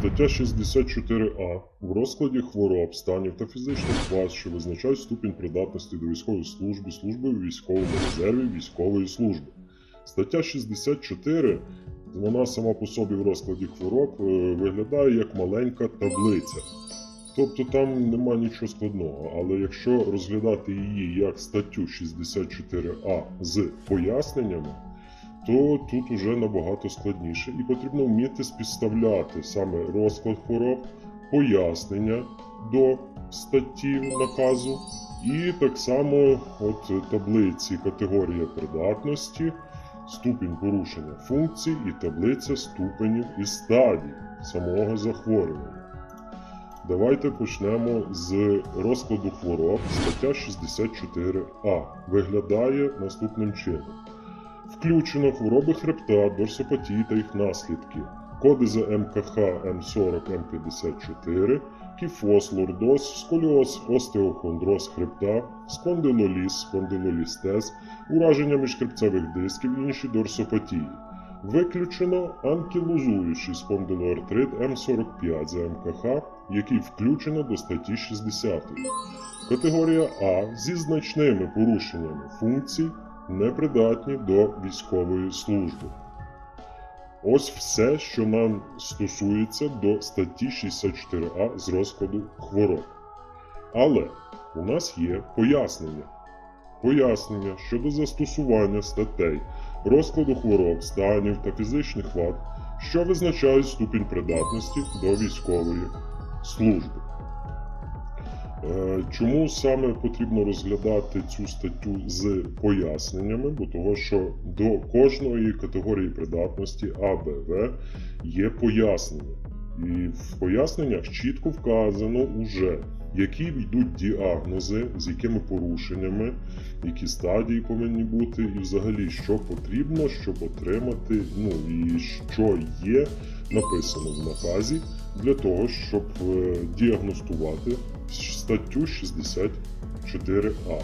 Стаття 64а в розкладі хвороб, станів та фізичних вад, що визначають ступінь придатності до військової служби, служби у військовому резерві, військової служби. Стаття 64, вона сама по собі в розкладі хвороб е, виглядає як маленька таблиця. Тобто там нема нічого складного, але якщо розглядати її як статтю 64а з поясненнями, то тут уже набагато складніше, і потрібно вміти співставляти саме розклад хвороб, пояснення до статті наказу, і так само от таблиці категорія придатності, ступінь порушення функцій і таблиця ступенів і стадій самого захворювання. Давайте почнемо з розкладу хвороб. Стаття 64а виглядає наступним чином. Включено хвороби хребта, дорсопатії та їх наслідки, коди за МКХ М40 М54, кіфоз, лордоз, сколіоз, остеохондроз хребта, спондилоліз, спондилолістез, ураження міжхребцевих дисків і інші дорсопатії. Виключено анкілозуючий спондилоартрит М45 за МКХ, який включено до статті 60. Категорія А зі значними порушеннями функцій непридатні до військової служби. Ось все, що нам стосується до статті 64А з розкладу хвороб. Але у нас є пояснення. Пояснення щодо застосування статей розкладу хвороб, станів та фізичних вад, що визначають ступінь придатності до військової служби. Е, Чому саме потрібно розглядати цю статтю з поясненнями? Бо того, що до кожної категорії придатності А, Б, В є пояснення. І в поясненнях чітко вказано уже, які йдуть діагнози, з якими порушеннями, які стадії повинні бути, і взагалі що потрібно, щоб отримати, ну і що є написано в наказі для того, щоб е, діагностувати статтю 64А.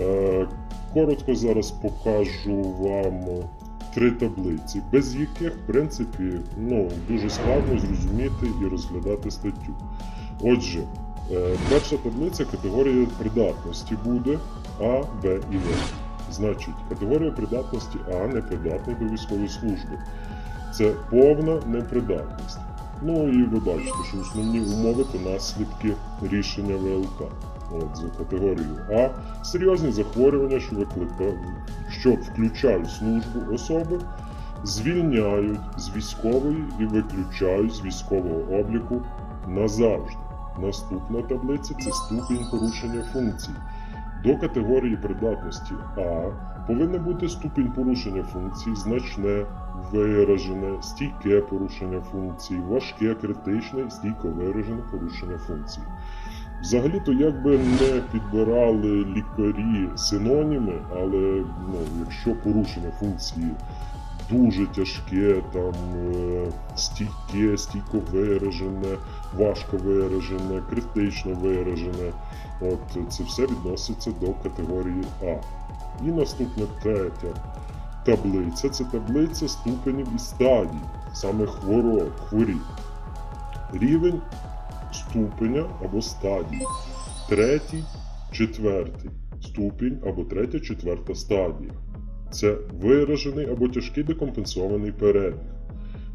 Е, Коротко зараз покажу вам три таблиці, без яких, в принципі, ну, дуже складно зрозуміти і розглядати статтю. Отже, е, перша таблиця категорія придатності буде А, Б і В. Значить, категорія придатності А непридатний до військової служби. Це повна непридатність. Ну і ви бачите, що основні умови то наслідки рішення ВЛК. От за категорією А серйозні захворювання, що викликають, що включають службу особи, звільняють з військової і виключають з військового обліку назавжди. Наступна таблиця це ступінь порушення функцій. До категорії придатності А повинен бути ступінь порушення функцій значне, виражене, стійке порушення функцій, важке, критичне стійко виражене порушення функцій. Взагалі-то якби не підбирали лікарі синоніми, але ну, якщо порушення функції дуже тяжке, там е, стійке, стійко виражене, важко виражене, критично виражене, от це все відноситься до категорії А. І наступна третя таблиця це таблиця ступенів і стадій, саме хвороб, хворіб. Рівень ступеня або стадії. Третій, четвертий ступінь або третя, четверта стадія. Це виражений або тяжкий декомпенсований перебіг.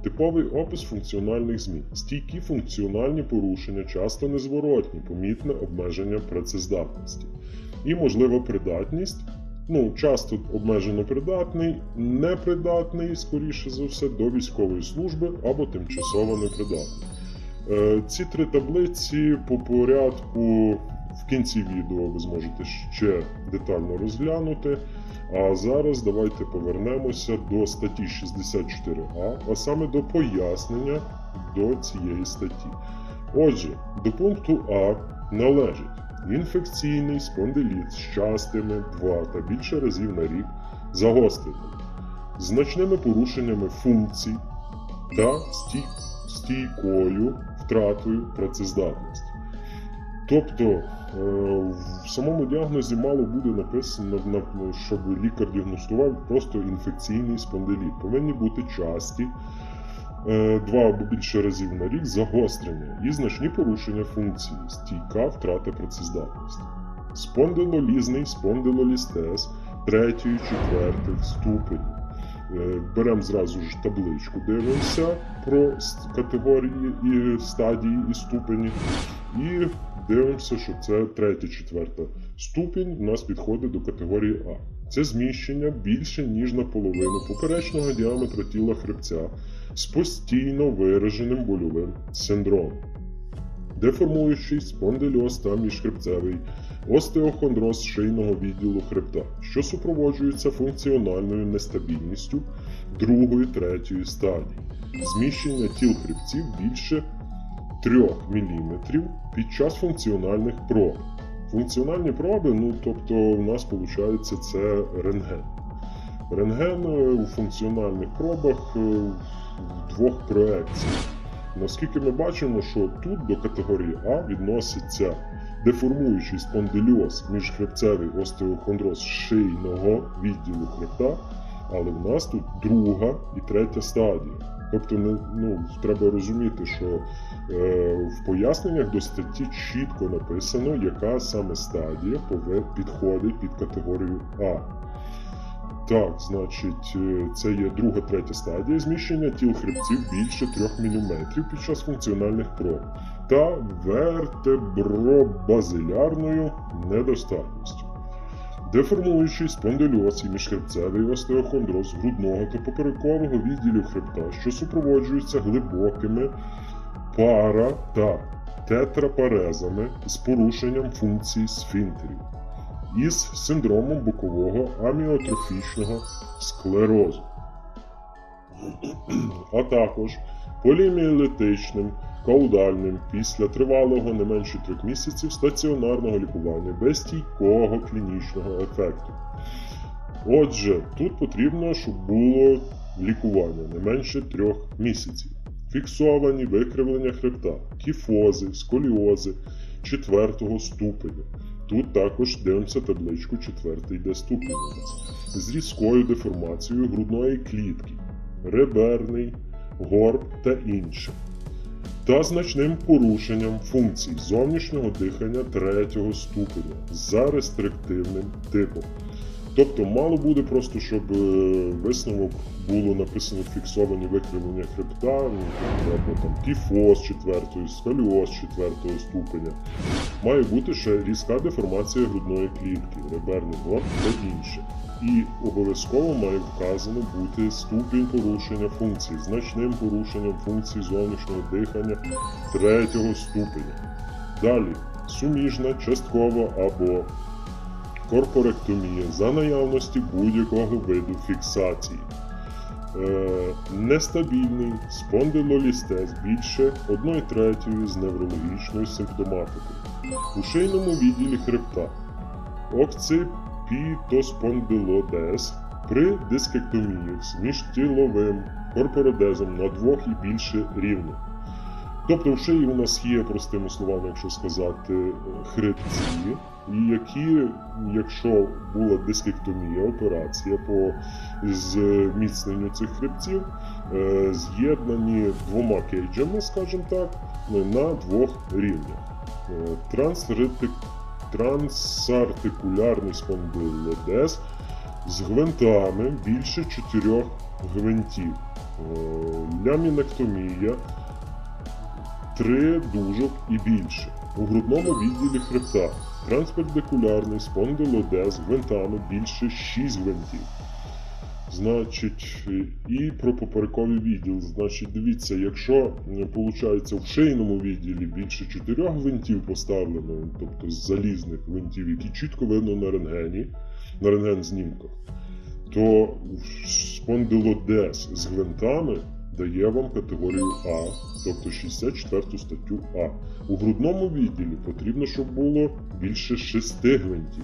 Типовий опис функціональних змін. Стійкі функціональні порушення, часто незворотні, помітне обмеження працездатності. І можлива придатність. Ну, часто обмежено придатний, непридатний, скоріше за все, до військової служби або тимчасово непридатний. Е, Ці три таблиці по порядку в кінці відео ви зможете ще детально розглянути. А зараз давайте повернемося до статті 64А, а саме до пояснення до цієї статті. Отже, до пункту А належить інфекційний спондиліт з частими два та більше разів на рік загостреними, значними порушеннями функцій та стійкою втратою працездатності. Тобто е, в самому діагнозі мало буде написано, щоб лікар діагностував просто інфекційний спондиліт. Повинні бути часті два або більше разів на рік загострення і значні порушення функції, стійка втрата працездатності. Спондилолізний спондилолістез третьої, четвертих ступенів. Е, Беремо зразу ж табличку, дивимося про категорії і стадії і ступені. І дивимося, що це третя, четверта ступінь у нас підходить до категорії А. Це зміщення більше ніж наполовину поперечного діаметра тіла хребця з постійно вираженим больовим синдромом. Деформуючий спондильоз та міжхребцевий остеохондроз шийного відділу хребта, що супроводжується функціональною нестабільністю другої третьої стадії, зміщення тіл хребців більше 3 мм під час функціональних проб. Функціональні проби, ну тобто, у нас виходить це рентген. Рентген е, у функціональних пробах е, в двох проекціях. Наскільки ми бачимо, що тут до категорії А відноситься деформуючий спондильоз міжхребцевий остеохондроз шийного відділу хребта, але в нас тут друга і третя стадія. Тобто, не, ну, треба розуміти, що е, в поясненнях до статті чітко написано, яка саме стадія підходить під категорію А. Так, значить, е, це є друга, третя стадія зміщення тіл хребців більше 3 мм під час функціональних проб та вертебробазилярною недостатністю. Деформуючий спондильоз і міжхребцевий остеохондроз грудного та поперекового відділів хребта, що супроводжуються глибокими пара та тетрапарезами з порушенням функцій сфінктерів із синдромом бокового аміотрофічного склерозу, а також поліміелітичним каудальним після тривалого не менше трьох місяців стаціонарного лікування без стійкого клінічного ефекту. Отже, тут потрібно, щоб було лікування не менше трьох місяців. Фіксовані викривлення хребта, кіфози, сколіози четвертого ступеня. Тут також дивимося табличку четвертий де ступінь у нас. З різкою деформацією грудної клітки, реберний, горб та інше. Та значним порушенням функцій зовнішнього дихання третього ступеня за рестриктивним типом. Тобто мало буде просто, щоб е, висновок було написано фіксовані викривлення хребта, ну, або там кіфоз четвертої, сколіоз четвертого ступеня. Має бути ще різка деформація грудної клітки, реберний горб та інше. І обов'язково має вказано бути ступінь порушення функцій, значним порушенням функцій зовнішнього дихання третього ступеня. Далі суміжна, часткова або корпоректомія за наявності будь-якого виду фіксації. Е, нестабільний спондилолістез більше 1 третьої з неврологічною симптоматикою. У шийному відділі хребта окципітоспондилодез при дискектоміях з міжтіловим корпородезом на двох і більше рівнях. Тобто в шиї у нас є, простими словами, якщо сказати, хребці, і які, якщо була дискектомія, операція по зміцненню цих хребців, е, з'єднані двома кейджами, скажімо так, на двох рівнях. Е, Трансартикулярний спондилодез з гвинтами більше чотирьох гвинтів. Е, Лямінектомія три дужок і більше. У грудному відділі хребта транспердикулярний спондилодез гвинтами більше 6 гвинтів. Значить, і про поперековий відділ. Значить, дивіться, якщо виходить в шийному відділі більше 4 гвинтів поставлено, тобто з залізних гвинтів, які чітко видно на рентгені, на рентген знімках, то спондилодез з гвинтами дає вам категорію А, тобто 64 статтю А. У грудному відділі потрібно, щоб було більше 6 гвинтів.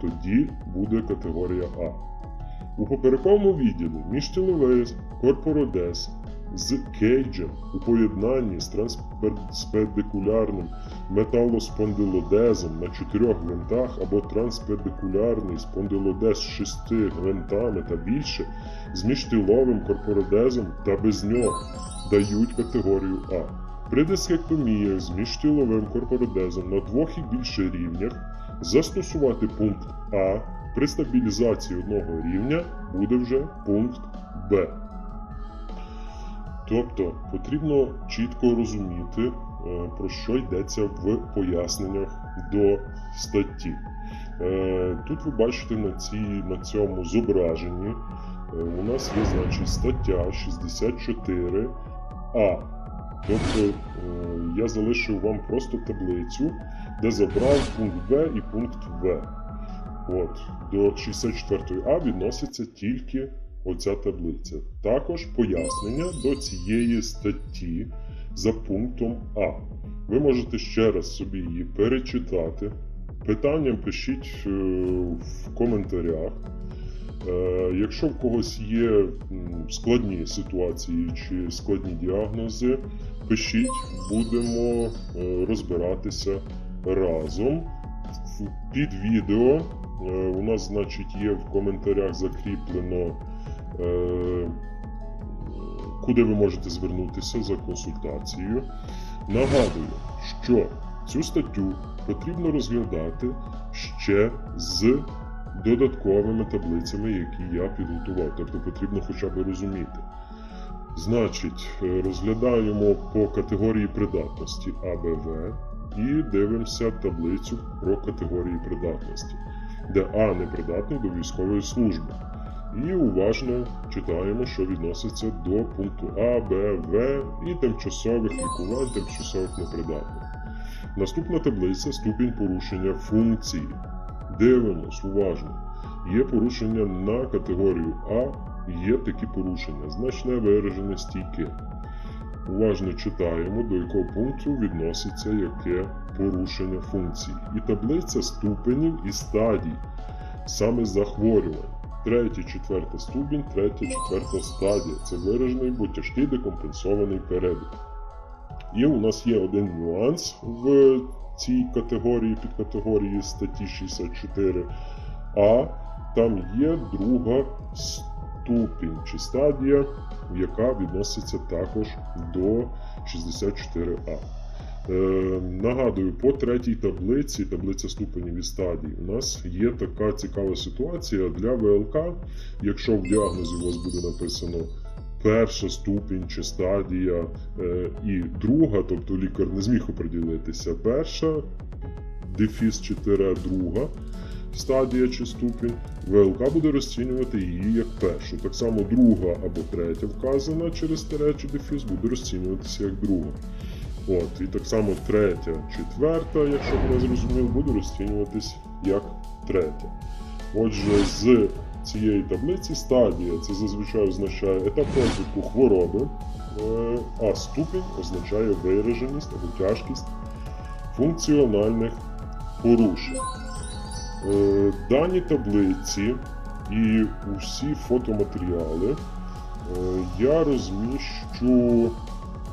Тоді буде категорія А. У поперековому відділі міжтіловес, корпородез з кейджем у поєднанні з транспедикулярним металоспондилодезом на чотирьох гвинтах або транспедикулярний спондилодез з шести гвинтами та більше з міжтиловим корпородезом та без нього дають категорію А. При дискектоміях з міжтиловим корпородезом на двох і більше рівнях застосувати пункт А при стабілізації одного рівня буде вже пункт Б. Тобто потрібно чітко розуміти, е, про що йдеться в поясненнях до статті. Е, Тут ви бачите на, цій, на цьому зображенні е, у нас є значить, стаття 64А. Тобто е, я залишив вам просто таблицю, де забрав пункт Б і пункт В. От, до 64А відноситься тільки оця таблиця. Також пояснення до цієї статті за пунктом А. Ви можете ще раз собі її перечитати. Питання пишіть е, в коментарях. Е, Якщо в когось є складні ситуації чи складні діагнози, пишіть, будемо е, розбиратися разом. Під відео у нас, значить, є в коментарях закріплено, куди ви можете звернутися за консультацією. Нагадую, що цю статтю потрібно розглядати ще з додатковими таблицями, які я підготував. Тобто потрібно хоча б розуміти. Значить, е, розглядаємо по категорії придатності АБВ і дивимося таблицю про категорії придатності, де А непридатний до військової служби. І уважно читаємо, що відноситься до пункту А, Б, В і тимчасових лікувань, тимчасових непридатних. Наступна таблиця ступінь порушення функції. Дивимось уважно. Є порушення на категорію А, є такі порушення, значне виражене стійке. Уважно читаємо, до якого пункту відноситься яке порушення функції. І таблиця ступенів і стадій, саме захворювань. Третя, четверта ступінь, третя, четверта стадія. Це виражений, бо тяжкий декомпенсований перебіг. І у нас є один нюанс в цій категорії, підкатегорії статті 64, а там є друга ступінь чи стадія, яка відноситься також до 64А. Е, нагадую, по третій таблиці, таблиця ступенів і стадій, у нас є така цікава ситуація для ВЛК. Якщо в діагнозі у вас буде написано перша ступінь чи стадія е, і друга, тобто лікар не зміг оприділитися, перша дефіс 4 друга стадія чи ступінь, ВЛК буде розцінювати її як першу. Так само друга або третя вказана через тире чи дефіс буде розцінюватися як друга. От, і так само третя, четверта, якщо ви не зрозуміли, буде розцінюватись як третя. Отже, з цієї таблиці стадія це зазвичай означає етап розвитку хвороби, е, а ступінь означає вираженість або тяжкість функціональних порушень. Е, Дані таблиці і усі фотоматеріали е, я розміщу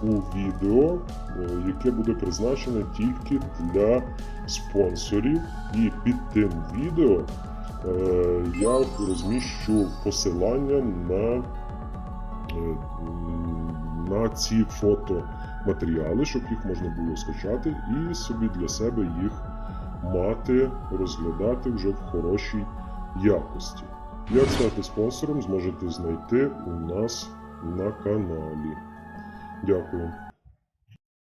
у відео, е, яке буде призначене тільки для спонсорів. І під тим відео е, я розміщу посилання на, е, на ці фотоматеріали, щоб їх можна було скачати і собі для себе їх мати, розглядати вже в хорошій якості. Як стати спонсором, зможете знайти у нас на каналі. Дякую.